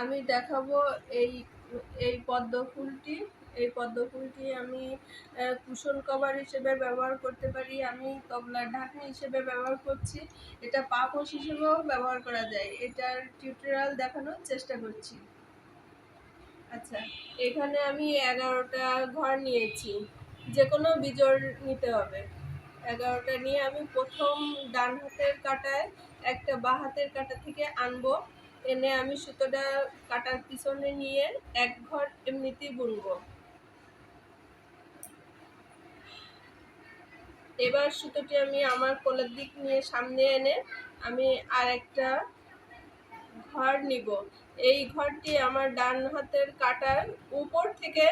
আমি দেখাবো এই এই পদ্ম ফুলটি। এই পদ্ম ফুলটি আমি কুশন কভার হিসেবে ব্যবহার করতে পারি। আমি তবলার ঢাকনি হিসেবে ব্যবহার করছি। এটা পাপোশ হিসেবেও ব্যবহার করা যায়। এটার টিউটোরিয়াল দেখানোর চেষ্টা করছি। আচ্ছা এখানে আমি এগারোটা ঘর নিয়েছি। যে কোনো বিজোড় নিতে হবে। এগারোটা নিয়ে আমি প্রথম ডান হাতের কাটায়, একটা বা হাতের কাটা থেকে আনব। এনে আমি সুতোটা কাটার পিছনে নিয়ে এক ঘর এমনিতেই বুনব। এবার সুতোটি আমি আমার কোলের দিক নিয়ে সামনে এনে আমি আর একটা ঘর নিব। এই ঘরটি আমার ডান হাতের কাটার উপর থেকে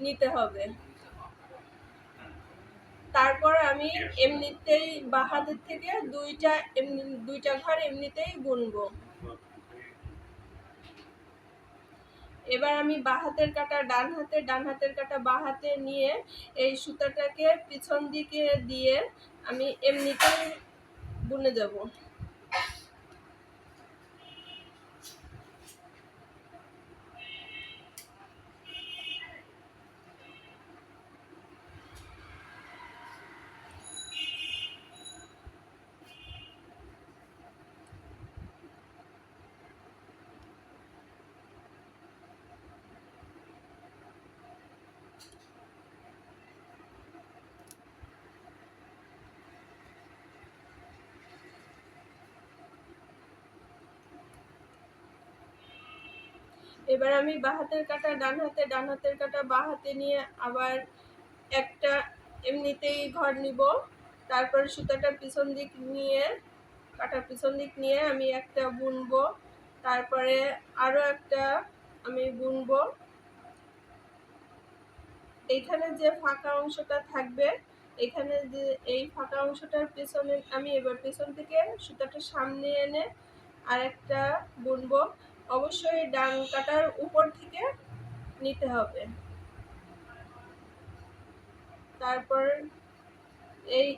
নিতে হবে। তারপর আমি এমনিতেই বা হাতের থেকে দুইটা এমনি, দুইটা ঘর এমনিতেই বুনবো। এবার আমি বা হাতের কাটা, ডান হাতে, ডান হাতের কাটা বা হাতে নিয়ে এই সুতাটাকে পিছন দিকে দিয়ে আমি এমনিতে বুনে যাব এবার আমি বা হাতের কাটা, ডান হাতে, ডান হাতের কাটা, বা হাতে নিয়ে আবার একটা এমনিতেই ঘর নিব। তারপর সুতাটা পিছন দিক নিয়ে কাটার পিছন দিক নিয়ে আমি একটা বুনবো। তারপরে আরও একটা আমি বুনবো। এইখানে যে ফাঁকা অংশটা থাকবে, এখানে যে এই ফাঁকা অংশটার পেছনে আমি এবার পেছন থেকে সুতাটা সামনে এনে আরেকটা বুনবো। অবশ্যই ডান কাটার উপর থেকে নিতে হবে। তারপর এই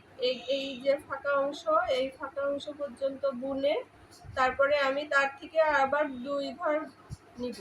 এই যে ফাঁকা অংশ, এই ফাঁকা অংশ পর্যন্ত বুনে তারপরে আমি তার থেকে আবার দুই ঘর নিব।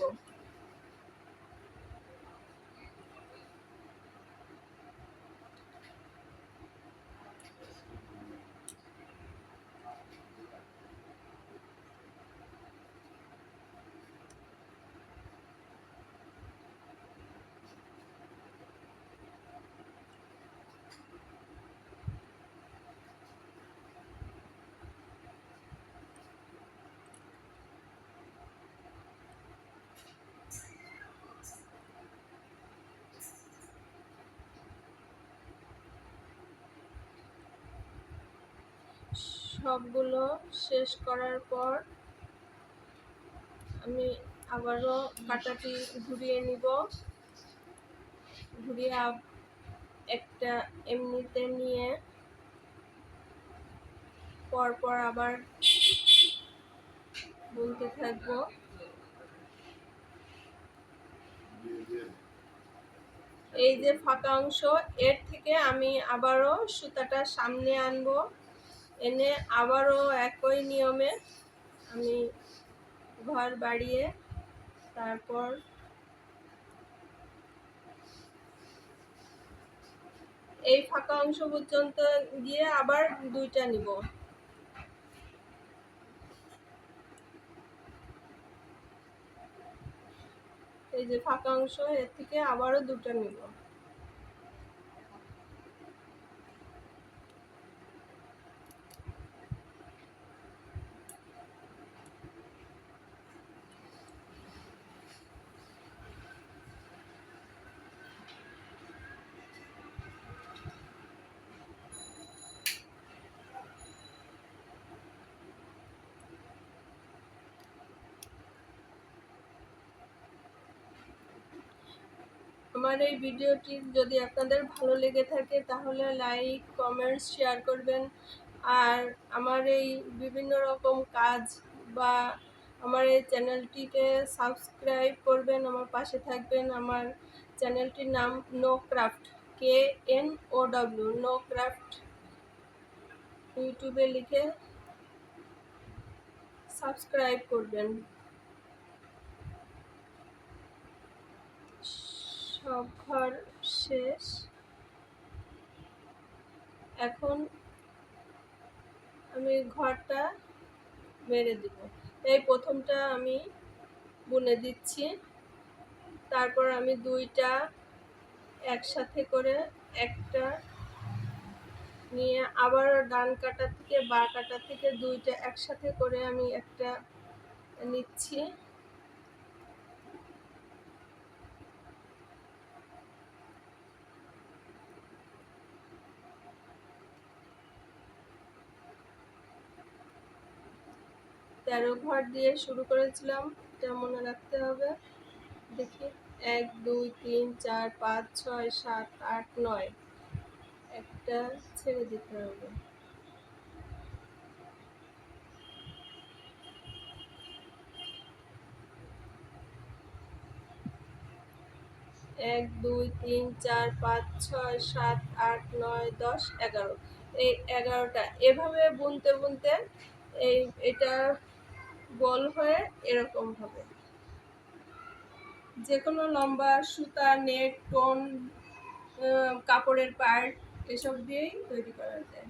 সবগুলো শেষ করার পর আমি আবারও কাটাটি ঘুরিয়ে নিব। ঘুরিয়ে একটা এমনিতে নিয়ে পরপর আবার বলতে থাকব। এই যে ফাঁকা অংশ, এর থেকে আমি আবারও সুতাটা সামনে আনব। এনে আবারও একই নিয়মে আমি ঘর বাড়িয়ে তারপর এই ফাঁকা অংশ পর্যন্ত গিয়ে আবার দুইটা নিব। এই যে ফাঁকা অংশ, এর থেকে আবারও দুটো নিব। আমার এই ভিডিওটি যদি আপনাদের ভালো লেগে থাকে, তাহলে লাইক কমেন্টস শেয়ার করবেন। আর আমার এই বিভিন্ন রকম কাজ বা আমার এই চ্যানেলটিকে সাবস্ক্রাইব করবেন, আমার পাশে থাকবেন। আমার চ্যানেলটির নাম know craft K N O W know craft ইউটিউবে লিখে সাবস্ক্রাইব করবেন। সব ঘর শেষ। এখন আমি ঘরটা মেরে দিব। এই প্রথমটা আমি বুনে দিচ্ছি। তারপর আমি দুইটা একসাথে করে একটা নিয়ে আবার ডান কাটা থেকে বা কাটা থেকে দুইটা একসাথে করে আমি একটা নিচ্ছি। তেরো ঘর দিয়ে শুরু করেছিলাম এটা মনে রাখতে হবে? দেখি, এক, দুই, তিন, চার, পাঁচ, ছয়, সাত, আট, নয়। একটা ছেড়ে দিতে হবে। এক, দুই, তিন, চার, পাঁচ, ছয়, সাত, আট, নয়, দশ, এগারো। এই এগারোটা, এভাবে বুনতে বুনতে এই, এটা গোল হয়ে এরকম হবে। যে কোনো লম্বা সুতা, নেট, টোন কাপড়ের পার্ট, এসব দিয়েই তৈরি করা যায়।